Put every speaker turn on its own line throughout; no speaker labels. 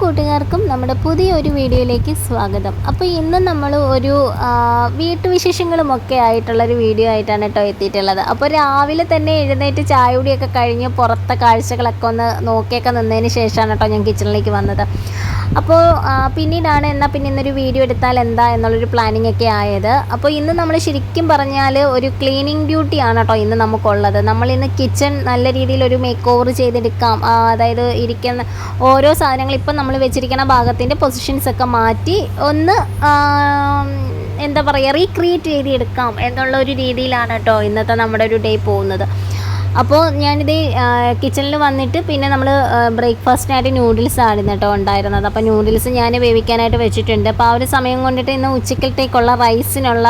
കൂട്ടുകാർക്കും നമ്മുടെ പുതിയൊരു വീഡിയോയിലേക്ക് സ്വാഗതം. അപ്പോൾ ഇന്ന് നമ്മൾ ഒരു വീട്ടുവിശേഷങ്ങളുമൊക്കെ ആയിട്ടുള്ളൊരു വീഡിയോ ആയിട്ടാണ് കേട്ടോ എത്തിയിട്ടുള്ളത്. അപ്പോൾ രാവിലെ തന്നെ എഴുന്നേറ്റ് ചായ കുടിയൊക്കെ കഴിഞ്ഞ് പുറത്തെ കാഴ്ചകളൊക്കെ ഒന്ന് നോക്കിയൊക്കെ നിന്നതിന് ശേഷമാണ് കേട്ടോ ഞാൻ കിച്ചണിലേക്ക് വന്നത്. അപ്പോൾ പിന്നീടാണ് എന്നാൽ പിന്നെ ഇന്നൊരു വീഡിയോ എടുത്താൽ എന്താ എന്നുള്ളൊരു പ്ലാനിങ് ഒക്കെ ആയത്. അപ്പോൾ ഇന്ന് നമ്മൾ ശരിക്കും പറഞ്ഞാൽ ഒരു ക്ലീനിങ് ഡ്യൂട്ടിയാണ് കേട്ടോ ഇന്ന് നമുക്കുള്ളത്. നമ്മൾ ഇന്ന് കിച്ചൺ നല്ല രീതിയിൽ ഒരു മേക്ക് ഓവർ ചെയ്തെടുക്കാം. അതായത് ഇരിക്കുന്ന ഓരോ സാധനങ്ങൾ ഇപ്പം നമ്മൾ വെച്ചിരിക്കുന്ന ഭാഗത്തിന്റെ പൊസിഷൻസ് ഒക്കെ മാറ്റി ഒന്ന് എന്താ പറയുക റീക്രിയേറ്റ് ചെയ്തെടുക്കാം എന്നുള്ള ഒരു രീതിയിലാണ് കേട്ടോ ഇന്നത്തെ നമ്മുടെ ഒരു ഡേ പോകുന്നത്. അപ്പോൾ ഞാനിത് കിച്ചണിൽ വന്നിട്ട് പിന്നെ നമ്മൾ ബ്രേക്ക്ഫാസ്റ്റിനായിട്ട് നൂഡിൽസ് ആയിരുന്നു കേട്ടോ ഉണ്ടായിരുന്നത്. അപ്പോൾ ന്യൂഡിൽസ് ഞാൻ വേവിക്കാനായിട്ട് വെച്ചിട്ടുണ്ട്. അപ്പോൾ ആ ഒരു സമയം കൊണ്ടിട്ട് ഇന്ന് ഉച്ചക്കലത്തേക്കുള്ള റൈസിനുള്ള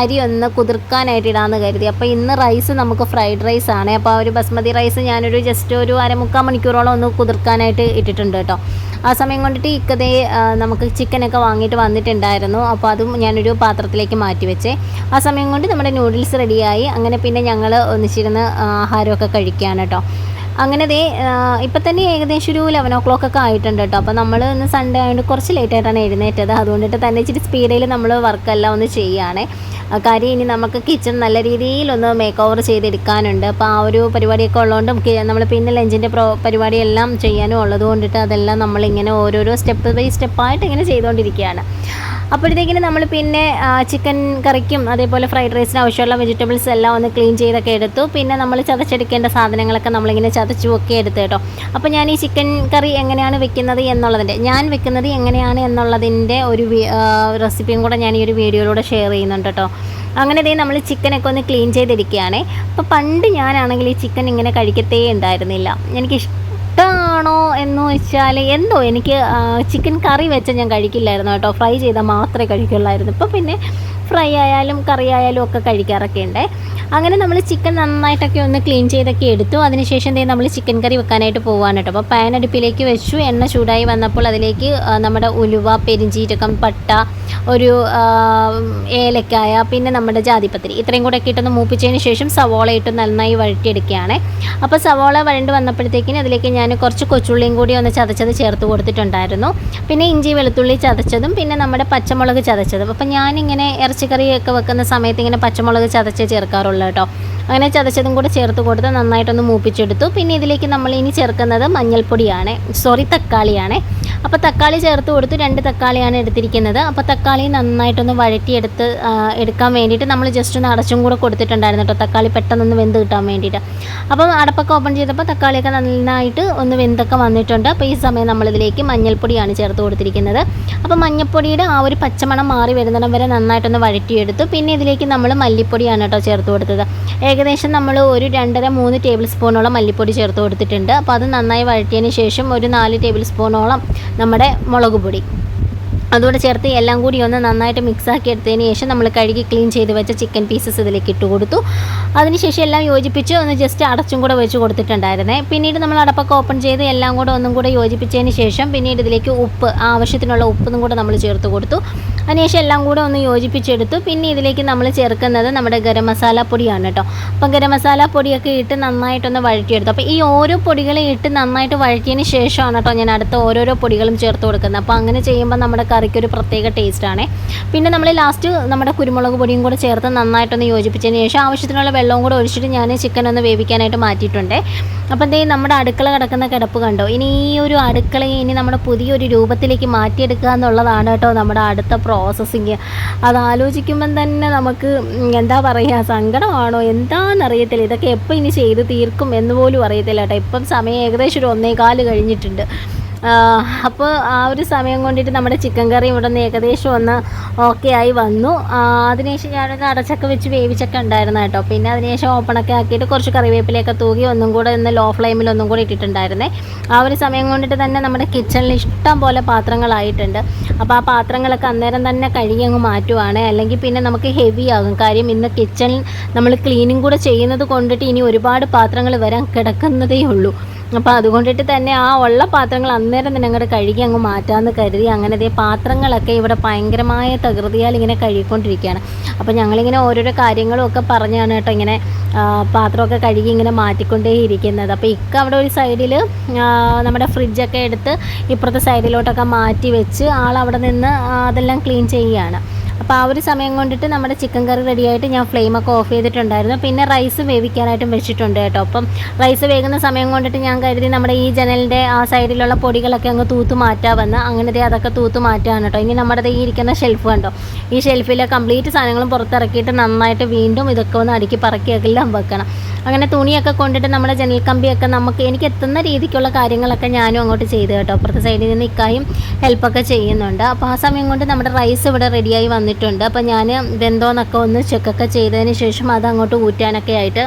അരി ഒന്ന് കുതിർക്കാനായിട്ട് ഇടാമെന്ന് കരുതി. അപ്പോൾ ഇന്ന് റൈസ് നമുക്ക് ഫ്രൈഡ് റൈസ് ആണ്. അപ്പോൾ ആ ഒരു ബസ്മതി റൈസ് ഞാനൊരു ജസ്റ്റ് ഒരു അരമുക്കാൽ മണിക്കൂറോളം ഒന്ന് കുതിർക്കാനായിട്ട് ഇട്ടിട്ടുണ്ട് കേട്ടോ ആ സമയം കൊണ്ടിട്ട് ഇക്കതേ നമുക്ക് ചിക്കനൊക്കെ വാങ്ങിയിട്ട് വന്നിട്ടുണ്ടായിരുന്നു. അപ്പോൾ അതും ഞാനൊരു പാത്രത്തിലേക്ക് മാറ്റി വെച്ചേ. ആ സമയം കൊണ്ട് നമ്മുടെ ന്യൂഡിൽസ് റെഡിയായി അങ്ങനെ പിന്നെ ഞങ്ങൾ ഒന്നിച്ചിരുന്ന് ആഹാരമൊക്കെ കഴിക്കുകയാണ് കേട്ടോ അങ്ങനെ ദേ ഇപ്പം തന്നെ ഏകദേശം ഒരു ലെവൻ ഓ ക്ലോക്ക് ഒക്കെ ആയിട്ടുണ്ട് കേട്ടോ അപ്പോൾ നമ്മൾ ഇന്ന് സൺഡേ ആയതുകൊണ്ട് കുറച്ച് ലേറ്റ് ആയിട്ടാണ് എഴുന്നേറ്റത്. അതുകൊണ്ടിട്ട് തന്നെ ഇച്ചിരി സ്പീഡിൽ നമ്മൾ വർക്കെല്ലാം ഒന്ന് ചെയ്യുകയാണേ കാര്യം ഇനി നമുക്ക് കിച്ചൺ നല്ല രീതിയിലൊന്ന് മേക്ക് ഓവർ ചെയ്തെടുക്കാനുണ്ട്. അപ്പോൾ ആ ഒരു പരിപാടിയൊക്കെ ഉള്ളതുകൊണ്ടും നമ്മൾ പിന്നെ ലഞ്ചിന്റെ പ്രോ പരിപാടിയെല്ലാം ചെയ്യാനും ഉള്ളത് കൊണ്ടിട്ട് അതെല്ലാം നമ്മളിങ്ങനെ ഓരോരോ സ്റ്റെപ്പ് ബൈ സ്റ്റെപ്പായിട്ട് ഇങ്ങനെ ചെയ്തുകൊണ്ടിരിക്കുകയാണ് അപ്പോഴത്തേക്കിന് നമ്മൾ പിന്നെ ചിക്കൻ കറിക്കും അതേപോലെ ഫ്രൈഡ് റൈസിന് ആവശ്യമുള്ള വെജിറ്റബിൾസ് എല്ലാം ഒന്ന് ക്ലീൻ ചെയ്തൊക്കെ എടുത്തു. പിന്നെ നമ്മൾ ചതച്ചെടുക്കേണ്ട സാധനങ്ങളൊക്കെ നമ്മളിങ്ങനെ ചതച്ചു ഒക്കെ എടുത്തു കേട്ടോ. അപ്പോൾ ഞാൻ ഈ ചിക്കൻ കറി എങ്ങനെയാണ് വെക്കുന്നത് എന്നുള്ളതിന്റെ ഞാൻ വെക്കുന്നത് എങ്ങനെയാണ് എന്നുള്ളതിന്റെ ഒരു റെസിപ്പിയും കൂടെ ഞാൻ ഈ ഒരു വീഡിയോയിലൂടെ ഷെയർ ചെയ്യുന്നുണ്ട് കേട്ടോ. അങ്ങനെ ഇതേ നമ്മൾ ചിക്കനൊക്കെ ഒന്ന് ക്ലീൻ ചെയ്തിരിക്കുകയാണേ. അപ്പോൾ പണ്ട് ഞാനാണെങ്കിൽ ഈ ചിക്കൻ ഇങ്ങനെ കഴിക്കത്തേ ഉണ്ടായിരുന്നില്ല. എനിക്ക് ഇഷ്ടമാണോ എന്ന് വെച്ചാൽ എന്തോ എനിക്ക് ചിക്കൻ കറി വെച്ച ഞാൻ കഴിക്കില്ലായിരുന്നു കേട്ടോ. ഫ്രൈ ചെയ്താൽ മാത്രമേ കഴിക്കുള്ളായിരുന്നു. ഇപ്പോൾ പിന്നെ ഫ്രൈ ആയാലും കറി ആയാലും ഒക്കെ കഴിക്കാറൊക്കെ ഉണ്ട്. അങ്ങനെ നമ്മൾ ചിക്കൻ നന്നായിട്ടൊക്കെ ഒന്ന് ക്ലീൻ ചെയ്തൊക്കെ എടുത്തു. അതിനുശേഷം ദേ നമ്മൾ ചിക്കൻ കറി വെക്കാനായിട്ട് പോവാണ് കേട്ടോ. അപ്പോൾ പാൻ അടുപ്പിലേക്ക് വെച്ചു. എണ്ണ ചൂടായി വന്നപ്പോൾ അതിലേക്ക് നമ്മുടെ ഉലുവ പെരിഞ്ചീരകം പട്ട ഒരു ഏലക്കായ പിന്നെ നമ്മുടെ ജാതിപത്രി ഇത്രയും കൂടെ ഒക്കെ ഇട്ടൊന്ന് മൂപ്പിച്ചതിന് ശേഷം സവോള ഇട്ട് നന്നായി വഴറ്റിയെടുക്കുകയാണ്. അപ്പോൾ സവോള വഴണ്ട് വന്നപ്പോഴത്തേക്കിന് അതിലേക്ക് ഞാൻ കുറച്ച് കൊച്ചുള്ളിയും കൂടി ഒന്ന് ചതച്ചത് ചേർത്ത് കൊടുത്തിട്ടുണ്ടായിരുന്നു. പിന്നെ ഇഞ്ചി വെളുത്തുള്ളി ചതച്ചതും പിന്നെ നമ്മുടെ പച്ചമുളക് ചതച്ചതും. അപ്പോൾ ഞാനിങ്ങനെ ഇറച്ചിക്കറിയൊക്കെ വെക്കുന്ന സമയത്ത് ഇങ്ങനെ പച്ചമുളക് ചതച്ച് ചേർക്കാറുള്ളൂ കേട്ടോ. അങ്ങനെ ചതച്ചതും കൂടെ ചേർത്ത് കൊടുത്ത് നന്നായിട്ടൊന്ന് മൂപ്പിച്ചെടുത്തു. പിന്നെ ഇതിലേക്ക് നമ്മൾ ഇനി ചേർക്കുന്നത് മഞ്ഞൾപ്പൊടിയാണ്. സോറി തക്കാളിയാണ്. അപ്പോൾ തക്കാളി ചേർത്ത് കൊടുത്തു. രണ്ട് തക്കാളിയാണ് എടുത്തിരിക്കുന്നത്. അപ്പോൾ തക്കാളി നന്നായിട്ടൊന്ന് വഴറ്റിയെടുത്ത് എടുക്കാൻ വേണ്ടിയിട്ട് നമ്മൾ ജസ്റ്റ് ഒന്ന് അടച്ചും കൂടെ കൊടുത്തിട്ടുണ്ടായിരുന്നു കേട്ടോ. തക്കാളി പെട്ടെന്നൊന്ന് വെന്ത് കിട്ടാൻ വേണ്ടിയിട്ട്. അപ്പം അടപ്പൊക്കെ ഓപ്പൺ ചെയ്തപ്പോൾ തക്കാളിയൊക്കെ നന്നായിട്ട് ഒന്ന് വെന്തൊക്കെ വന്നിട്ടുണ്ട്. അപ്പോൾ ഈ സമയം നമ്മളിതിലേക്ക് മഞ്ഞൾപ്പൊടിയാണ് ചേർത്ത് കൊടുത്തിരിക്കുന്നത്. അപ്പോൾ മഞ്ഞൾപ്പൊടിയുടെ ആ ഒരു പച്ചമണം മാറി വരുന്നിടം വരെ നന്നായിട്ടൊന്ന് വഴറ്റിയെടുത്തു. പിന്നെ ഇതിലേക്ക് നമ്മൾ മല്ലിപ്പൊടിയാണ് കേട്ടോ ചേർത്ത് കൊടുത്തത്. ഏകദേശം നമ്മൾ ഒരു രണ്ടര മൂന്ന് ടേബിൾ സ്പൂണോളം മല്ലിപ്പൊടി ചേർത്ത് കൊടുത്തിട്ടുണ്ട്. അപ്പോൾ അത് നന്നായി വഴറ്റിയതിന് ശേഷം ഒരു നാല് ടേബിൾ സ്പൂണോളം നമ്മുടെ മുളക് പൊടി. അതുകൂടെ ചേർത്ത് എല്ലാം കൂടി ഒന്ന് നന്നായിട്ട് മിക്സ് ആക്കി എടുത്തതിന് ശേഷം നമ്മൾ കഴുകി ക്ലീൻ ചെയ്ത് വെച്ച ചിക്കൻ പീസസ് ഇതിലേക്ക് ഇട്ട് കൊടുത്തു. അതിനുശേഷം എല്ലാം യോജിപ്പിച്ച് ഒന്ന് ജസ്റ്റ് അടച്ചും കൂടെ വെച്ച് കൊടുത്തിട്ടുണ്ടായിരുന്നേ. പിന്നീട് നമ്മൾ അടപ്പൊക്കെ ഓപ്പൺ ചെയ്ത് എല്ലാം കൂടെ ഒന്നും കൂടെ യോജിപ്പിച്ചതിന് ശേഷം പിന്നീട് ഇതിലേക്ക് ഉപ്പ് ആവശ്യത്തിനുള്ള ഉപ്പും കൂടെ നമ്മൾ ചേർത്ത് കൊടുത്തു. അതിനുശേഷം എല്ലാം കൂടെ ഒന്ന് യോജിപ്പിച്ചെടുത്തു. പിന്നെ ഇതിലേക്ക് നമ്മൾ ചേർക്കുന്നത് നമ്മുടെ ഗരം മസാല പൊടിയാണ് കേട്ടോ. അപ്പം ഗരം മസാല പൊടിയൊക്കെ ഇട്ട് നന്നായിട്ടൊന്ന് വഴറ്റിയെടുത്തു. അപ്പോൾ ഈ ഓരോ പൊടികളെ ഇട്ട് നന്നായിട്ട് വഴറ്റിയതിന് ശേഷമാണ് കേട്ടോ ഞാൻ അടുത്ത ഓരോരോ പൊടികളും ചേർത്ത് കൊടുക്കുന്നത്. അപ്പോൾ അങ്ങനെ ചെയ്യുമ്പോൾ നമ്മുടെ കറിക്ക് ഒരു പ്രത്യേക ടേസ്റ്റാണ് പിന്നെ നമ്മൾ ലാസ്റ്റ് നമ്മുടെ കുരുമുളക് പൊടിയും കൂടെ ചേർത്ത് നന്നായിട്ടൊന്ന് യോജിപ്പിച്ചതിന് ശേഷം ആവശ്യത്തിനുള്ള വെള്ളവും കൂടെ ഒഴിച്ചിട്ട് ഞാൻ ചിക്കൻ ഒന്ന് വേവിക്കാനായിട്ട് മാറ്റിയിട്ടുണ്ട്. അപ്പോൾ എന്തേ നമ്മുടെ അടുക്കള കിടക്കുന്ന കിടപ്പ് കണ്ടോ? ഇനി ഈ ഒരു അടുക്കളയെ ഇനി നമ്മുടെ പുതിയൊരു രൂപത്തിലേക്ക് മാറ്റിയെടുക്കുക എന്നുള്ളതാണ് കേട്ടോ നമ്മുടെ അടുത്ത പ്രോസസ്സിങ് അത് ആലോചിക്കുമ്പം തന്നെ നമുക്ക് എന്താ പറയുക സങ്കടമാണോ? എന്താണെന്നറിയത്തില്ല. ഇതൊക്കെ എപ്പോൾ ഇനി ചെയ്ത് തീർക്കും എന്ന് പോലും അറിയത്തില്ല കേട്ടോ. ഇപ്പം സമയം ഏകദേശം ഒരു ഒന്നേകാൽ കഴിഞ്ഞിട്ടുണ്ട്. അപ്പോൾ ആ ഒരു സമയം കൊണ്ടിട്ട് നമ്മുടെ ചിക്കൻ കറി ഇവിടെ നിന്ന് ഏകദേശം ഒന്ന് ഓക്കെ ആയി വന്നു. അതിനുശേഷം ഞാനൊന്ന് അടച്ചൊക്കെ വെച്ച് വേവിച്ചൊക്കെ ഉണ്ടായിരുന്നു കേട്ടോ. പിന്നെ അതിനുശേഷം ഓപ്പണൊക്കെ ആക്കിയിട്ട് കുറച്ച് കറിവേപ്പിലയൊക്കെ തൂകി ഒന്നും കൂടെ ഒന്ന് ലോ ഫ്ലെയിമിൽ ഒന്നും കൂടെ ഇട്ടിട്ടുണ്ടായിരുന്നേ. ആ ഒരു സമയം കൊണ്ടിട്ട് തന്നെ നമ്മുടെ കിച്ചണിൽ ഇഷ്ടം പോലെ പാത്രങ്ങളായിട്ടുണ്ട്. അപ്പോൾ ആ പാത്രങ്ങളൊക്കെ അന്നേരം തന്നെ കഴുകി അങ്ങ് മാറ്റുവാണ്. അല്ലെങ്കിൽ പിന്നെ നമുക്ക് ഹെവി ആകും. കാര്യം ഇന്ന് കിച്ചൺ നമ്മൾ ക്ലീനിങ് കൂടെ ചെയ്യുന്നത് കൊണ്ടിട്ട് ഇനി ഒരുപാട് പാത്രങ്ങൾ വരാൻ കിടക്കുന്നതേ ഉള്ളൂ. അപ്പോൾ അതുകൊണ്ടിട്ട് തന്നെ ആ ഉള്ള പാത്രങ്ങൾ അന്നേരം തന്നെ അങ്ങോട്ട് കഴുകി അങ്ങ് മാറ്റാമെന്ന് കരുതി അങ്ങനെ ദേ പാത്രങ്ങളൊക്കെ ഇവിടെ ഭയങ്കരമായ തകൃതിയാൽ ഇങ്ങനെ കഴുകിക്കൊണ്ടിരിക്കുകയാണ് അപ്പോൾ ഞങ്ങളിങ്ങനെ ഓരോരോ കാര്യങ്ങളും ഒക്കെ പറഞ്ഞാണ് കേട്ടോ ഇങ്ങനെ പാത്രമൊക്കെ കഴുകി ഇങ്ങനെ മാറ്റിക്കൊണ്ടേ ഇരിക്കുന്നത്. അപ്പോൾ ഇക്ക അവിടെ ഒരു സൈഡിൽ നമ്മുടെ ഫ്രിഡ്ജൊക്കെ എടുത്ത് ഇപ്പുറത്തെ സൈഡിലോട്ടൊക്കെ മാറ്റി വെച്ച് ആളവിടെ നിന്ന് അതെല്ലാം ക്ലീൻ ചെയ്യുകയാണ്. അപ്പോൾ ആ ഒരു സമയം കൊണ്ടിട്ട് നമ്മുടെ ചിക്കൻ കറി റെഡിയായിട്ട് ഞാൻ ഫ്ലെയിമൊക്കെ ഓഫ് ചെയ്തിട്ടുണ്ടായിരുന്നു. പിന്നെ റൈസ് വേവിക്കാനായിട്ടും വെച്ചിട്ടുണ്ട് കേട്ടോ. അപ്പം റൈസ് വേകുന്ന സമയം കൊണ്ടിട്ട് ഞാൻ കരുതി നമ്മുടെ ഈ ജനലിന്റെ ആ സൈഡിലുള്ള പൊടികളൊക്കെ അങ്ങ് തൂത്ത് മാറ്റാമെന്ന് അങ്ങനെ ദേ അതൊക്കെ തൂത്ത് മാറ്റാണ് കേട്ടോ. ഇനി നമ്മുടെ ഈ ഇരിക്കുന്ന ഷെൽഫ് കണ്ടോ? ഈ ഷെൽഫിലെ കംപ്ലീറ്റ് സാധനങ്ങളും പുറത്തിറക്കിയിട്ട് നന്നായിട്ട് വീണ്ടും ഇതൊക്കെ ഒന്ന് അടുക്കി പറക്കിയൊക്കെ എല്ലാം വെക്കണം. അങ്ങനെ തുണിയൊക്കെ കൊണ്ടിട്ട് നമ്മുടെ ജനൽ കമ്പിയൊക്കെ നമുക്ക് എനിക്ക് എത്തുന്ന രീതിക്കുള്ള കാര്യങ്ങളൊക്കെ ഞാനും അങ്ങോട്ട് ചെയ്തു കേട്ടോ. അപ്പുറത്തെ സൈഡിൽ നിന്ന് ഇക്കായും ഹെൽപ്പൊക്കെ ചെയ്യുന്നുണ്ട്. അപ്പോൾ ആ സമയം കൊണ്ട് നമ്മുടെ റൈസ് ഇവിടെ റെഡിയായി വന്നിട്ടുണ്ട് അപ്പോൾ ഞാൻ വെന്തോന്നൊക്കെ ഒന്ന് ചെക്കൊക്കെ ചെയ്തതിന് ശേഷം അത് അങ്ങോട്ട് ഊറ്റാനൊക്കെ ആയിട്ട്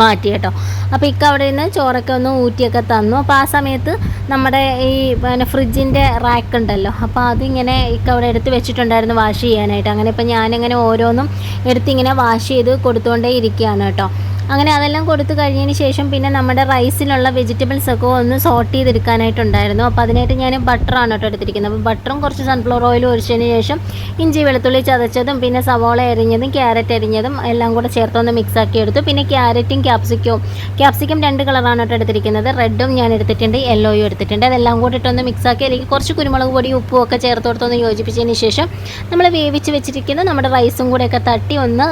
മാറ്റി കേട്ടോ. അപ്പോൾ ഇക്ക അവിടെ നിന്ന് ചോറൊക്കെ ഒന്ന് ഊറ്റിയൊക്കെ തന്നു. അപ്പോൾ ആ സമയത്ത് നമ്മുടെ ഈ പിന്നെ ഫ്രിഡ്ജിന്റെ റാക്ക് ഉണ്ടല്ലോ. അപ്പോൾ അതിങ്ങനെ ഇക്ക അവിടെ എടുത്ത് വെച്ചിട്ടുണ്ടായിരുന്നു വാഷ് ചെയ്യാനായിട്ട്. അങ്ങനെ ഇപ്പോൾ ഞാനിങ്ങനെ ഓരോന്നും എടുത്തിങ്ങനെ വാഷ് ചെയ്ത് കൊടുത്തുകൊണ്ടേ ഇരിക്കുകയാണ് കേട്ടോ. അങ്ങനെ അതെല്ലാം കൊടുത്തു കഴിഞ്ഞതിന് ശേഷം പിന്നെ നമ്മുടെ റൈസിലുള്ള വെജിറ്റബിൾസ് ഒക്കെ ഒന്ന് സോർട്ട് ചെയ്തെടുക്കാനായിട്ടുണ്ടായിരുന്നു. അപ്പോൾ അതിനായിട്ട് ഞാൻ ബട്ടറാണ് കേട്ടോ എടുത്തിരിക്കുന്നത്. അപ്പോൾ ബട്ടറും കുറച്ച് സൺഫ്ലവർ ഓയിൽ ഒഴിച്ചതിന് ശേഷം ഇഞ്ചി വെളുത്തുള്ളി ചതച്ചതും പിന്നെ സവോള എരിഞ്ഞതും ക്യാരറ്റ് എരിഞ്ഞതും എല്ലാം കൂടെ ചേർത്തൊന്ന് മിക്സ് ആക്കി എടുത്തു. പിന്നെ ക്യാരറ്റും ക്യാപ്സിക്കവും ക്യാപ്സിക്കം രണ്ട് കളറാണ് കേട്ടോ എടുത്തിരിക്കുന്നത്. റെഡും ഞാൻ എടുത്തിട്ടുണ്ട് യെല്ലോയും എടുത്തിട്ടുണ്ട്. അതെല്ലാം കൂടി ഇട്ടൊന്ന് മിക്സ് ആക്കി അല്ലെങ്കിൽ കുറച്ച് കുരുമുളക് പൊടി ഉപ്പും ഒക്കെ ചേർത്ത് കൊടുത്തൊന്ന് യോജിപ്പിച്ചതിന് ശേഷം നമ്മൾ വേവിച്ച് വെച്ചിരിക്കുന്ന നമ്മുടെ റൈസും കൂടെയൊക്കെ തട്ടി ഒന്ന്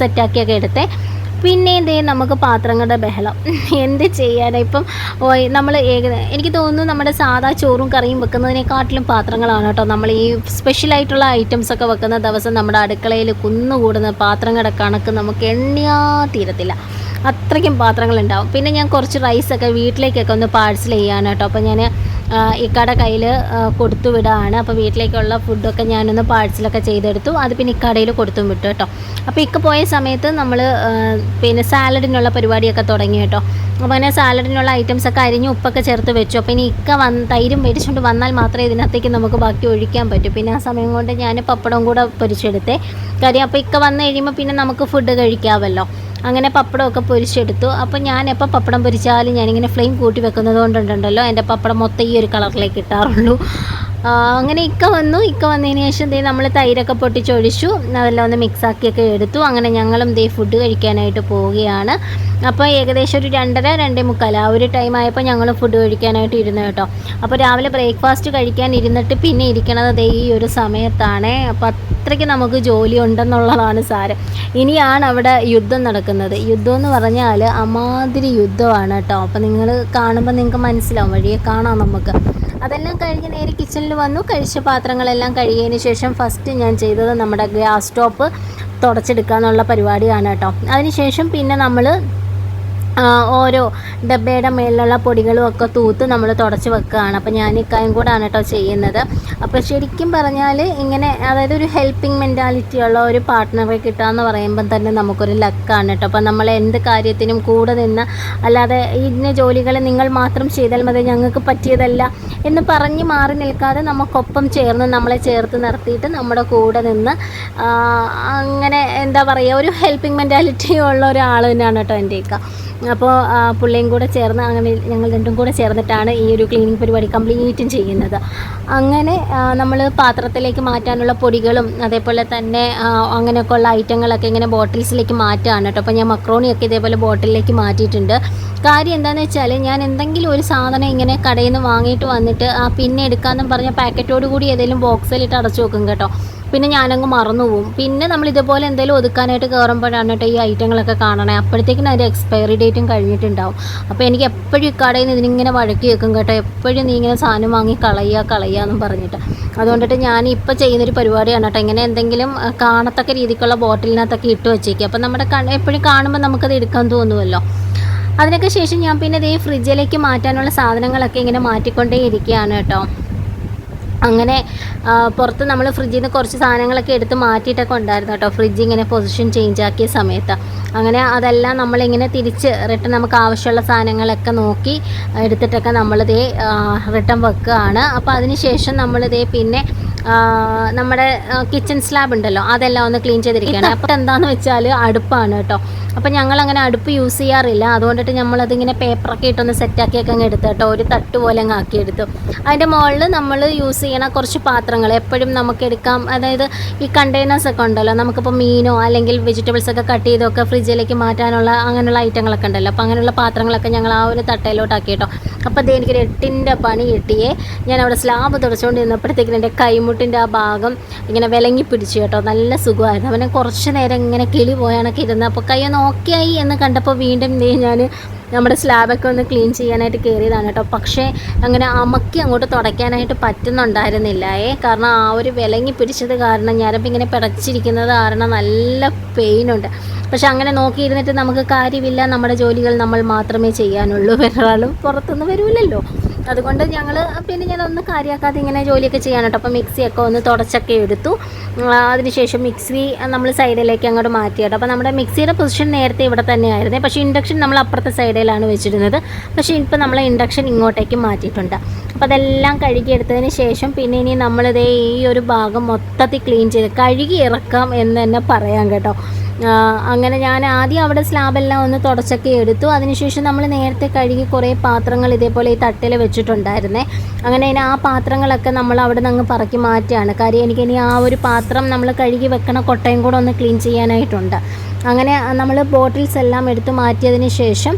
സെറ്റാക്കിയൊക്കെ എടുത്തേ. പിന്നെ ഇതേ നമുക്ക് പാത്രങ്ങളുടെ ബഹളം. എന്ത് ചെയ്യാനാണ് ഇപ്പം നമ്മൾ എനിക്ക് തോന്നുന്നു നമ്മുടെ സാധാ ചോറും കറിയും വെക്കുന്നതിനെക്കാട്ടിലും പാത്രങ്ങളാണ് കേട്ടോ. നമ്മൾ ഈ സ്പെഷ്യലായിട്ടുള്ള ഐറ്റംസ് ഒക്കെ വെക്കുന്ന ദിവസം നമ്മുടെ അടുക്കളയിൽ കുന്നുകൂടുന്ന പാത്രങ്ങളുടെ കണക്ക് നമുക്ക് എണ്ണിയാ തീരത്തില്ല. അത്രയ്ക്കും പാത്രങ്ങളുണ്ടാവും. പിന്നെ ഞാൻ കുറച്ച് റൈസൊക്കെ വീട്ടിലേക്കൊക്കെ ഒന്ന് പാഴ്സൽ ചെയ്യാണ് കേട്ടോ. അപ്പോൾ ഞാൻ ഈ ഇക്കയുടെ കയ്യിൽ കൊടുത്തു വിടാണ്. അപ്പോൾ വീട്ടിലേക്കുള്ള ഫുഡൊക്കെ ഞാനൊന്ന് പാഴ്സലൊക്കെ ചെയ്തെടുത്തു. അത് പിന്നെ ഇക്കടയിൽ കൊടുത്തും വിട്ടു കേട്ടോ. അപ്പോൾ ഇക്ക പോയ സമയത്ത് നമ്മൾ പിന്നെ സാലഡിനുള്ള പരിപാടിയൊക്കെ തുടങ്ങി കേട്ടോ. അപ്പോൾ അങ്ങനെ സാലഡിനുള്ള ഐറ്റംസ് ഒക്കെ അരിഞ്ഞ് ഉപ്പൊക്കെ ചേർത്ത് വെച്ചു. അപ്പോൾ ഇനി ഇക്ക വന്ന് തൈരും മേടിച്ചുകൊണ്ട് വന്നാൽ മാത്രമേ ഇതിനകത്തേക്ക് നമുക്ക് ബാക്കി ഒഴിക്കാൻ പറ്റൂ. പിന്നെ ആ സമയം കൊണ്ട് ഞാൻ പപ്പടം കൂടെ പൊരിച്ചെടുത്തേ. കാര്യം അപ്പോൾ ഇക്ക വന്നു കഴിയുമ്പോൾ പിന്നെ നമുക്ക് ഫുഡ് കഴിക്കാമല്ലോ അങ്ങനെ പപ്പടമൊക്കെ പൊരിച്ചെടുത്തു. അപ്പോൾ ഞാൻ എപ്പോൾ പപ്പടം പൊരിച്ചാലും ഞാനിങ്ങനെ ഫ്ലെയിം കൂട്ടി വെക്കുന്നത് കൊണ്ടുണ്ടല്ലോ എന്റെ പപ്പടം മൊത്തം ഈ ഒരു കളറിലേക്ക് ഇട്ടാറുള്ളൂ. അങ്ങനെ ഇക്ക വന്നു. ഇക്ക വന്നതിന് ശേഷം ദേ നമ്മൾ തൈരൊക്കെ പൊട്ടിച്ചൊഴിച്ചു. അതെല്ലാം ഒന്ന് മിക്സാക്കിയൊക്കെ എടുത്തു. അങ്ങനെ ഞങ്ങളും ദേ ഫുഡ് കഴിക്കാനായിട്ട് പോവുകയാണ്. അപ്പോൾ ഏകദേശം ഒരു രണ്ടര രണ്ടേ മുക്കാൽ ആ ഒരു ടൈം ആയപ്പോൾ ഞങ്ങൾ ഫുഡ് കഴിക്കാനായിട്ട് ഇരുന്നു കേട്ടോ. അപ്പോൾ രാവിലെ ബ്രേക്ക്ഫാസ്റ്റ് കഴിക്കാൻ ഇരുന്നിട്ട് പിന്നെ ഇരിക്കണത് ദേ ഈ ഒരു സമയത്താണ്. അപ്പോൾ അത്രയ്ക്ക് നമുക്ക് ജോലി ഉണ്ടെന്നുള്ളതാണ് സാരം. ഇനിയാണ് അവിടെ യുദ്ധം നടക്കുന്നത്. യുദ്ധം എന്ന് പറഞ്ഞാൽ അമാതിരി യുദ്ധമാണ് കേട്ടോ. അപ്പോൾ നിങ്ങൾ കാണുമ്പോൾ നിങ്ങൾക്ക് മനസ്സിലാവും. വഴിയെ കാണാം നമുക്ക്. അതെല്ലാം കഴിഞ്ഞ് നേരെ കിച്ചണിൽ വന്നു. കഴിച്ച പാത്രങ്ങളെല്ലാം കഴുകിയതിന് ശേഷം ഫസ്റ്റ് ഞാൻ ചെയ്തത് നമ്മുടെ ഗ്യാസ് സ്റ്റോപ്പ് തുടച്ചെടുക്കുക എന്നുള്ള പരിപാടിയാണ് കേട്ടോ. അതിനുശേഷം പിന്നെ നമ്മൾ ഓരോ ഡബ്ബയുടെ മേളിലുള്ള പൊടികളും ഒക്കെ തൂത്ത് നമ്മൾ തുടച്ച് വെക്കുകയാണ്. അപ്പോൾ ഞാൻ ഇക്കായും കൂടാണ് കേട്ടോ ചെയ്യുന്നത്. അപ്പോൾ ശരിക്കും പറഞ്ഞാൽ ഇങ്ങനെ അതായത് ഒരു ഹെൽപ്പിംഗ് മെന്റാലിറ്റി ഉള്ള ഒരു പാർട്ട്ണറെ കിട്ടുക എന്ന് പറയുമ്പം തന്നെ നമുക്കൊരു ലക്കാണ് കേട്ടോ. അപ്പോൾ നമ്മൾ എന്ത് കാര്യത്തിനും കൂടെ നിന്ന് അല്ലാതെ ഇന്ന ജോലികൾ നിങ്ങൾ മാത്രം ചെയ്താൽ മതി ഞങ്ങൾക്ക് പറ്റിയതല്ല എന്ന് പറഞ്ഞ് മാറി നിൽക്കാതെ നമുക്കൊപ്പം ചേർന്ന് നമ്മളെ ചേർത്ത് നിർത്തിയിട്ട് നമ്മുടെ കൂടെ നിന്ന് അങ്ങനെ എന്താ പറയുക ഒരു ഹെൽപ്പിംഗ് മെന്റാലിറ്റി ഉള്ള ഒരാൾ തന്നെയാണ് കേട്ടോ എന്റെ ഒക്കെ അപ്പോൾ പുള്ളിയും കൂടെ ചേർന്ന് അങ്ങനെ ഞങ്ങൾ രണ്ടും കൂടെ ചേർന്നിട്ടാണ് ഈ ഒരു ക്ലീനിങ് പരിപാടി കംപ്ലീറ്റും ചെയ്യുന്നത്. അങ്ങനെ നമ്മൾ പാത്രത്തിലേക്ക് മാറ്റാനുള്ള പൊടികളും അതേപോലെ തന്നെ അങ്ങനെയൊക്കെ ഉള്ള ഐറ്റങ്ങളൊക്കെ ഇങ്ങനെ ബോട്ടിൽസിലേക്ക് മാറ്റുകയാണ് കേട്ടോ. അപ്പോൾ ഞാൻ മക്രോണിയൊക്കെ ഇതേപോലെ ബോട്ടിലേക്ക് മാറ്റിയിട്ടുണ്ട്. കാര്യം എന്താണെന്ന് വെച്ചാൽ ഞാൻ എന്തെങ്കിലും ഒരു സാധനം ഇങ്ങനെ കടയിൽ നിന്ന് വാങ്ങിയിട്ട് വന്നിട്ട് ആ പിന്നെ എടുക്കാമെന്നും പറഞ്ഞ പാക്കറ്റോട് കൂടി ഏതെങ്കിലും ബോക്സിലിട്ട് അടച്ചു വെക്കും കേട്ടോ. പിന്നെ ഞാനങ്ങ് മറന്നു പോകും പിന്നെ നമ്മൾ ഇതുപോലെ എന്തെങ്കിലും ഒതുക്കാനായിട്ട് കയറുമ്പോഴാണ് കേട്ടോ ഈ ഐറ്റങ്ങളൊക്കെ കാണണേ. അപ്പോഴത്തേക്കിനും അതിന്റെ എക്സ്പയറി ഡേറ്റും കഴിഞ്ഞിട്ടുണ്ടാവും. അപ്പോൾ എനിക്ക് എപ്പോഴും ഇക്കടയിൽ നിന്ന് ഇതിനിങ്ങനെ വഴക്കി വെക്കും കേട്ടോ. എപ്പോഴും നീ ഇങ്ങനെ സാധനം വാങ്ങി കളയുക കളയുക എന്നും പറഞ്ഞിട്ട്. അതുകൊണ്ടിട്ട് ഞാൻ ഇപ്പോൾ ചെയ്യുന്നൊരു പരിപാടിയാണ് കേട്ടോ. ഇങ്ങനെ എന്തെങ്കിലും കാണത്തക്ക രീതിക്കുള്ള ബോട്ടിലിനകത്തൊക്കെ ഇട്ട് വെച്ചേക്കുക. അപ്പോൾ നമ്മുടെ എപ്പോഴും കാണുമ്പോൾ നമുക്കത് എടുക്കാൻ തോന്നുമല്ലോ അതിനൊക്കെ ശേഷം ഞാൻ പിന്നെ ഇതേ ഫ്രിഡ്ജിലേക്ക് മാറ്റാനുള്ള സാധനങ്ങളൊക്കെ ഇങ്ങനെ മാറ്റിക്കൊണ്ടേ ഇരിക്കുകയാണ് കേട്ടോ. അങ്ങനെ പുറത്ത് നമ്മൾ ഫ്രിഡ്ജിൽ നിന്ന് കുറച്ച് സാധനങ്ങളൊക്കെ എടുത്ത് മാറ്റിയിട്ടൊക്കെ ഉണ്ടായിരുന്നു കേട്ടോ. ഫ്രിഡ്ജ് ഇങ്ങനെ പൊസിഷൻ ചേഞ്ച് ആക്കിയ സമയത്ത്. അങ്ങനെ അതെല്ലാം നമ്മളിങ്ങനെ തിരിച്ച് റിട്ടേൺ നമുക്ക് ആവശ്യമുള്ള സാധനങ്ങളൊക്കെ നോക്കി എടുത്തിട്ടൊക്കെ നമ്മളിതേ റിട്ടേൺ വെക്കുകയാണ്. അപ്പോൾ അതിന് ശേഷം നമ്മളിതേ പിന്നെ നമ്മുടെ കിച്ചൺ സ്ലാബ് ഉണ്ടല്ലോ അതെല്ലാം ഒന്ന് ക്ലീൻ ചെയ്തിരിക്കുകയാണ്. അപ്പോൾ എന്താണെന്ന് വെച്ചാൽ അടുപ്പാണ് കേട്ടോ. അപ്പോൾ ഞങ്ങൾ അങ്ങനെ അടുപ്പ് യൂസ് ചെയ്യാറില്ല. അതുകൊണ്ടിട്ട് നമ്മളതിങ്ങനെ പേപ്പറൊക്കെ ഇട്ടൊന്ന് സെറ്റാക്കിയൊക്കെ അങ്ങ് എടുത്തു കേട്ടോ. ഒരു തട്ട് പോലെ അങ്ങ് ആക്കിയെടുത്തു അതിന്റെ മുകളിൽ നമ്മൾ യൂസ് ചെയ്യണ കുറച്ച് പാത്രങ്ങൾ എപ്പോഴും നമുക്ക് എടുക്കാം. അതായത് ഈ കണ്ടെയ്നേഴ്സ് ഒക്കെ ഉണ്ടല്ലോ നമുക്കിപ്പോൾ മീനോ അല്ലെങ്കിൽ വെജിറ്റബിൾസ് ഒക്കെ കട്ട് ചെയ്തൊക്കെ ഫ്രിഡ്ജിലേക്ക് മാറ്റാനുള്ള അങ്ങനെയുള്ള ഐറ്റങ്ങളൊക്കെ ഉണ്ടല്ലോ. അപ്പോൾ അങ്ങനെയുള്ള പാത്രങ്ങളൊക്കെ ഞങ്ങൾ ആ ഒരു തട്ടയിലോട്ടാക്കി കേട്ടോ. അപ്പോൾ അത് എനിക്കൊരു എട്ടിന്റെ പണി കിട്ടിയേ. ഞാൻ അവിടെ സ്ലാബ് തുടച്ചുകൊണ്ട് നിന്നപ്പോഴത്തേക്കും എന്റെ കൈമുട്ടിന്റെ ആ ഭാഗം ഇങ്ങനെ വിലങ്ങി പിടിച്ചു കേട്ടോ. നല്ല സുഖമായിരുന്നു. അവനെ കുറച്ച് നേരം ഇങ്ങനെ കിളി പോയാണൊക്കെ ഇരുന്നത്. അപ്പോൾ കയ്യൊന്ന് ഓക്കെ ആയി എന്ന് കണ്ടപ്പോൾ വീണ്ടും ഞാൻ നമ്മുടെ സ്ലാബൊക്കെ ഒന്ന് ക്ലീൻ ചെയ്യാനായിട്ട് കയറിയതാണ് കേട്ടോ. പക്ഷേ അങ്ങനെ അമക്കി അങ്ങോട്ട് തുടയ്ക്കാനായിട്ട് പറ്റുന്നുണ്ടായിരുന്നില്ലേ. കാരണം ആ ഒരു വിലങ്ങി പിടിച്ചത് കാരണം ഞരമ്പ് ഇങ്ങനെ പിടച്ചിരിക്കുന്നത് കാരണം നല്ല പെയിനുണ്ട് പക്ഷെ അങ്ങനെ നോക്കിയിരുന്നിട്ട് നമുക്ക് കാര്യമില്ല. നമ്മുടെ ജോലികൾ നമ്മൾ മാത്രമേ ചെയ്യാനുള്ളൂ. വേറൊരാളും പുറത്തുനിന്ന് വരുമില്ലല്ലോ അതുകൊണ്ട് ഞങ്ങൾ പിന്നെ ഞാൻ ഞാനൊന്ന് കാര്യമാക്കാതെ ഇങ്ങനെ ജോലിയൊക്കെ ചെയ്യാൻ കേട്ടോ അപ്പോൾ മിക്സിയൊക്കെ ഒന്ന് തുടച്ചൊക്കെ എടുത്തു. അതിനുശേഷം മിക്സി നമ്മൾ സൈഡിലേക്ക് അങ്ങോട്ട് മാറ്റി കേട്ടോ അപ്പോൾ നമ്മുടെ മിക്സിയുടെ പൊസിഷൻ നേരത്തെ ഇവിടെ തന്നെയായിരുന്നു. പക്ഷേ ഇൻഡക്ഷൻ നമ്മൾ അപ്പുറത്തെ സൈഡിലാണ് വെച്ചിരുന്നത്. പക്ഷേ ഇപ്പോൾ നമ്മൾ ഇൻഡക്ഷൻ ഇങ്ങോട്ടേക്ക് മാറ്റിയിട്ടുണ്ട്. അപ്പോൾ അതെല്ലാം കഴുകിയെടുത്തതിന് ശേഷം പിന്നെ ഇനി നമ്മളിതേ ഈ ഒരു ഭാഗം മൊത്തത്തിൽ ക്ലീൻ ചെയ്ത് കഴുകി ഇറക്കാം എന്ന് തന്നെ പറയാം കേട്ടോ. അങ്ങനെ ഞാൻ ആദ്യം അവിടെ സ്ലാബെല്ലാം ഒന്ന് തുടച്ചൊക്കെ എടുത്തു. അതിനുശേഷം നമ്മൾ നേരത്തെ കഴുകി കുറേ പാത്രങ്ങൾ ഇതേപോലെ ഈ തട്ടിൽ വെച്ചിട്ടുണ്ടായിരുന്നേ. അങ്ങനെ ഇനി ആ പാത്രങ്ങളൊക്കെ നമ്മൾ അവിടെ നിന്ന് അങ്ങ് പറക്കി മാറ്റുകയാണ്. കാര്യം എനിക്കിനി ആ ഒരു പാത്രം നമ്മൾ കഴുകി വെക്കണ കൊട്ടയും കൂടെ ഒന്ന് ക്ലീൻ ചെയ്യാനായിട്ടുണ്ട്. അങ്ങനെ നമ്മൾ ബോട്ടിൽസ് എല്ലാം എടുത്തു മാറ്റിയതിന് ശേഷം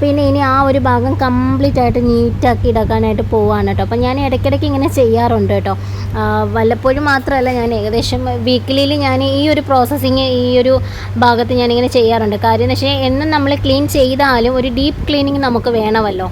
പിന്നെ ഇനി ആ ഒരു ഭാഗം കംപ്ലീറ്റ് ആയിട്ട് നീറ്റാക്കി ഇടക്കാനായിട്ട് പോവാണ് കേട്ടോ. അപ്പോൾ ഞാൻ ഇടയ്ക്കിടയ്ക്ക് ഇങ്ങനെ ചെയ്യാറുണ്ട് കേട്ടോ. വല്ലപ്പോഴും മാത്രമല്ല ഞാൻ ഏകദേശം വീക്കിലിയിൽ ഞാൻ ഈ ഒരു പ്രോസസ്സിങ് ഈ ഒരു ഭാഗത്ത് ഞാനിങ്ങനെ ചെയ്യാറുണ്ട്. കാര്യം എന്ന് വെച്ചാൽ എന്നും നമ്മൾ ക്ലീൻ ചെയ്താലും ഒരു ഡീപ്പ് ക്ലീനിങ് നമുക്ക് വേണമല്ലോ.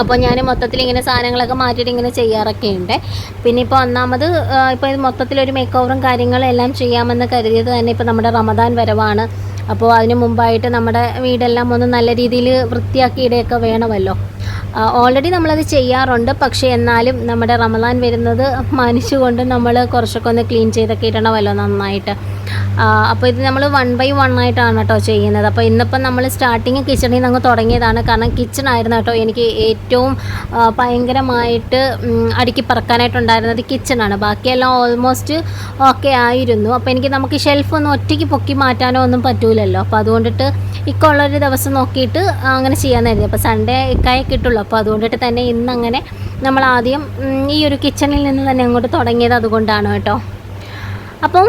അപ്പോൾ ഞാൻ മൊത്തത്തിൽ ഇങ്ങനെ സാധനങ്ങളൊക്കെ മാറ്റിയിട്ട് ഇങ്ങനെ ചെയ്യാറൊക്കെ ഉണ്ട്. പിന്നെ ഇപ്പോൾ ഒന്നാമത് ഇപ്പോൾ ഇത് മൊത്തത്തിലൊരു മേക്ക് ഓവറും കാര്യങ്ങളും എല്ലാം ചെയ്യാമെന്ന് കരുതിയത് തന്നെ ഇപ്പോൾ നമ്മുടെ റമദാൻ വരവാണ്. അപ്പോൾ അതിന് മുമ്പായിട്ട് നമ്മുടെ വീടെല്ലാം ഒന്ന് നല്ല രീതിയിൽ വൃത്തിയാക്കി ഇടയൊക്കെ വേണമല്ലോ. ഓൾറെഡി നമ്മളത് ചെയ്യാറുണ്ട്. പക്ഷേ എന്നാലും നമ്മുടെ റമദാൻ വരുന്നത് മാനിച്ചുകൊണ്ട് നമ്മൾ കുറച്ചൊക്കെ ഒന്ന് ക്ലീൻ ചെയ്തൊക്കെ ഇടണമല്ലോ നന്നായിട്ട്. അപ്പോൾ ഇത് നമ്മൾ വൺ ബൈ വൺ ആയിട്ടാണ് കേട്ടോ ചെയ്യുന്നത്. അപ്പോൾ ഇന്നിപ്പം നമ്മൾ സ്റ്റാർട്ടിങ് കിച്ചണിൽ നിന്ന് അങ്ങ് തുടങ്ങിയതാണ്. കാരണം കിച്ചൺ ആയിരുന്നു കേട്ടോ എനിക്ക് ഏറ്റവും ഭയങ്കരമായിട്ട് അടുക്കി പറക്കാനായിട്ടുണ്ടായിരുന്നത് കിച്ചണാണ് ബാക്കിയെല്ലാം ഓൾമോസ്റ്റ് ഓക്കെ ആയിരുന്നു. അപ്പോൾ എനിക്ക് നമുക്ക് ഷെൽഫ് ഒന്നും ഒറ്റയ്ക്ക് പൊക്കി മാറ്റാനോ ഒന്നും പറ്റൂലല്ലോ. അപ്പോൾ അതുകൊണ്ടിട്ട് ഇക്കുള്ളൊരു ദിവസം നോക്കിയിട്ട് അങ്ങനെ ചെയ്യാമെന്നായിരുന്നു അപ്പോൾ സൺഡേ ഇക്കായെ കിട്ടുള്ളൂ. അപ്പോൾ അതുകൊണ്ടിട്ട് തന്നെ ഇന്നങ്ങനെ നമ്മൾ ആദ്യം ഈ ഒരു കിച്ചണിൽ നിന്ന് തന്നെ അങ്ങോട്ട് തുടങ്ങിയത് അതുകൊണ്ടാണ് കേട്ടോ അപ്പം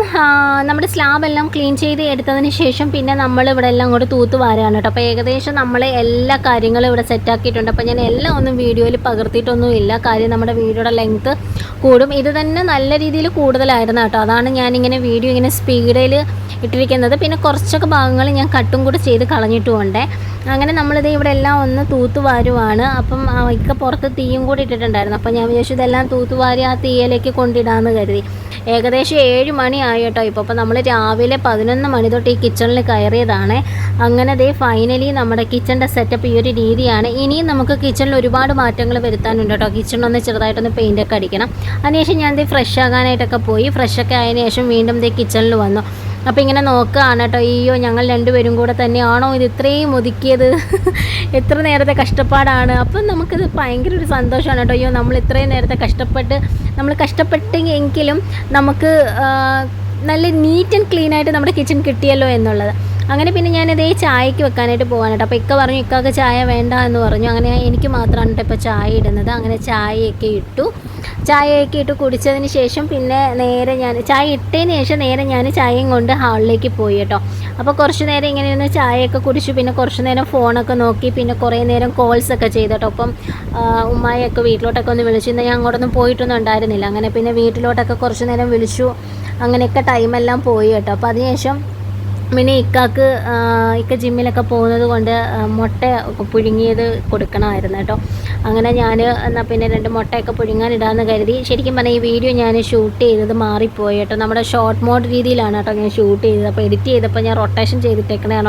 നമ്മുടെ സ്ലാബ് എല്ലാം ക്ലീൻ ചെയ്ത് എടുത്തതിന് ശേഷം പിന്നെ നമ്മൾ ഇവിടെ എല്ലാം കൂടെ തൂത്ത് വാരാണ് കേട്ടോ. അപ്പോൾ ഏകദേശം നമ്മൾ എല്ലാ കാര്യങ്ങളും ഇവിടെ സെറ്റാക്കിയിട്ടുണ്ട് അപ്പോൾ ഞാൻ എല്ലാം ഒന്നും വീഡിയോയിൽ പകർത്തിയിട്ടൊന്നും ഇല്ല. കാര്യം നമ്മുടെ വീഡിയോയുടെ ലെങ്ത്ത് കൂടും. ഇത് തന്നെ നല്ല രീതിയിൽ കൂടുതലായിരുന്നു കേട്ടോ. അതാണ് ഞാനിങ്ങനെ വീഡിയോ ഇങ്ങനെ സ്പീഡിൽ ഇട്ടിരിക്കുന്നത്. പിന്നെ കുറച്ചൊക്കെ ഭാഗങ്ങൾ ഞാൻ കട്ടും കൂടെ ചെയ്ത് കളഞ്ഞിട്ടുമുണ്ട് അങ്ങനെ നമ്മളിത് ഇവിടെ എല്ലാം ഒന്ന് തൂത്ത് വാരുവാണ്. അപ്പം ഇക്ക പുറത്ത് തീയും കൂടി ഇട്ടിട്ടുണ്ടായിരുന്നു. അപ്പം ഞാൻ വിചാരിച്ചു ഇതെല്ലാം തൂത്ത് വാരി ആ തീയിലേക്ക് കൊണ്ടിടാമെന്ന് കരുതി. ഏകദേശം ഏഴ് മണിയായി കേട്ടോ. ഇപ്പോൾ അപ്പോൾ നമ്മൾ രാവിലെ പതിനൊന്ന് മണി തൊട്ട് ഈ കിച്ചണിൽ കയറിയതാണ്. അങ്ങനെ ദേ ഫൈനലി നമ്മുടെ കിച്ചണിന്റെ സെറ്റപ്പ് ഈ ഒരു രീതിയാണ്. ഇനിയും നമുക്ക് കിച്ചണിൽ ഒരുപാട് മാറ്റങ്ങൾ വരുത്താനുണ്ട് കേട്ടോ. കിച്ചൺ ഒന്ന് ചെറുതായിട്ടൊന്ന് പെയിന്റ് ഒക്കെ അടിക്കണം. അതിനുശേഷം ഞാൻ ദേ ഫ്രഷ് ആകാനായിട്ടൊക്കെ പോയി. ഫ്രഷ് ഒക്കെ ആയതിനു ശേഷം വീണ്ടും ദേ കിച്ചണിൽ വന്നു. അപ്പോൾ ഇങ്ങനെ നോക്കുകയാണ് കേട്ടോ. അയ്യോ ഞങ്ങൾ രണ്ടുപേരും കൂടെ തന്നെയാണോ ഇത് ഇത്രയും ഒതുക്കിയത്? എത്ര നേരത്തെ കഷ്ടപ്പാടാണ്. അപ്പം നമുക്കിത് ഭയങ്കര ഒരു സന്തോഷമാണ് കേട്ടോ. അയ്യോ നമ്മൾ ഇത്രയും നേരത്തെ കഷ്ടപ്പെട്ട് നമ്മൾ കഷ്ടപ്പെട്ടെങ്കിലും നമുക്ക് നല്ല നീറ്റ് ആൻഡ് ക്ലീൻ ആയിട്ട് നമ്മുടെ കിച്ചൺ കിട്ടിയല്ലോ എന്നുള്ളത്. അങ്ങനെ പിന്നെ ഞാനിതേ ചായക്ക് വെക്കാനായിട്ട് പോകാൻ കേട്ടോ അപ്പോൾ ഇക്ക പറഞ്ഞു ഇക്കാക്ക് ചായ വേണ്ട എന്ന് പറഞ്ഞു. അങ്ങനെ എനിക്ക് മാത്രമാണ് ഇപ്പോൾ ചായ ഇടുന്നത്. അങ്ങനെ ചായയൊക്കെ ഇട്ടു. ചായയൊക്കെ ഇട്ട് കുടിച്ചതിന് ശേഷം പിന്നെ നേരെ ഞാൻ ചായ ഇട്ടതിന് ശേഷം നേരെ ഞാൻ ചായയും കൊണ്ട് ഹാളിലേക്ക് പോയി കേട്ടോ. അപ്പോൾ കുറച്ച് നേരം ഇങ്ങനെ ഒന്ന് ചായയൊക്കെ കുടിച്ചു. പിന്നെ കുറച്ച് നേരം ഫോണൊക്കെ നോക്കി. പിന്നെ കുറേ നേരം കോൾസ് ഒക്കെ കേട്ടോ. അപ്പം ഉമ്മായൊക്കെ വീട്ടിലോട്ടൊക്കെ ഒന്ന് വിളിച്ചു. ഇന്ന് ഞാൻ അങ്ങോട്ടൊന്നും പോയിട്ടൊന്നും ഉണ്ടായിരുന്നില്ല. അങ്ങനെ പിന്നെ വീട്ടിലോട്ടൊക്കെ കുറച്ച് നേരം വിളിച്ചു. അങ്ങനെയൊക്കെ ടൈമെല്ലാം പോയി കേട്ടോ. അപ്പോൾ അതിനുശേഷം പിന്നെ ഇക്കാക്ക് ഇക്ക ജിമ്മിലൊക്കെ പോകുന്നത് കൊണ്ട് മുട്ട പുഴുങ്ങിയത് കൊടുക്കണമായിരുന്നു കേട്ടോ. അങ്ങനെ ഞാൻ എന്നാൽ പിന്നെ രണ്ട് മുട്ടയൊക്കെ പുഴുങ്ങാനിടാമെന്ന് കരുതി. ശരിക്കും പറഞ്ഞാൽ ഈ വീഡിയോ ഞാൻ ഷൂട്ട് ചെയ്തത് മാറിപ്പോയി കേട്ടോ. നമ്മുടെ ഷോർട്ട് മോഡ് രീതിയിലാണ് കേട്ടോ ഞാൻ ഷൂട്ട് ചെയ്തത്. അപ്പോൾ എഡിറ്റ് ചെയ്തപ്പോൾ ഞാൻ റൊട്ടേഷൻ ചെയ്തിട്ടേക്കണേ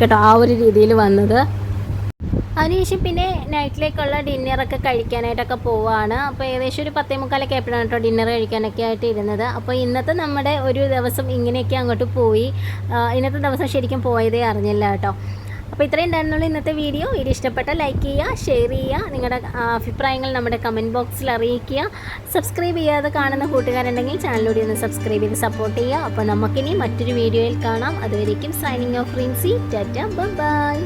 കേട്ടോ ആ ഒരു രീതിയിൽ വന്നത്. അതിനുശേഷം പിന്നെ നൈറ്റിലേക്കുള്ള ഡിന്നറൊക്കെ കഴിക്കാനായിട്ടൊക്കെ പോവാണ്. അപ്പോൾ ഏകദേശം ഒരു പത്തേ മുക്കാലൊക്കെ എപ്പോഴാണ് കേട്ടോ ഡിന്നർ കഴിക്കാനൊക്കെ ആയിട്ട് ഇരുന്നത്. അപ്പോൾ ഇന്നത്തെ നമ്മുടെ ഒരു ദിവസം ഇങ്ങനെയൊക്കെ അങ്ങോട്ട് പോയി. ഇന്നത്തെ ദിവസം ശരിക്കും പോയതേ അറിഞ്ഞില്ല കേട്ടോ അപ്പോൾ അപ്പോൾ ഇത്രയും ഉണ്ടായിരുന്നുള്ളൂ ഇന്നത്തെ വീഡിയോ. വീഡിയോ ഇഷ്ടപ്പെട്ട ലൈക്ക് ചെയ്യുക ഷെയർ ചെയ്യുക. നിങ്ങളുടെ അഭിപ്രായങ്ങൾ നമ്മുടെ കമന്റ് ബോക്സിൽ അറിയിക്കുക. സബ്സ്ക്രൈബ് ചെയ്യാതെ കാണുന്ന കൂട്ടുകാരുണ്ടെങ്കിൽ ചാനലിലൂടെ ഒന്ന് സബ്സ്ക്രൈബ് ചെയ്ത് സപ്പോർട്ട് ചെയ്യുക. അപ്പോൾ നമുക്കിനി മറ്റൊരു വീഡിയോയിൽ കാണാം. അതുവരേക്കും signing off Rincy tata bye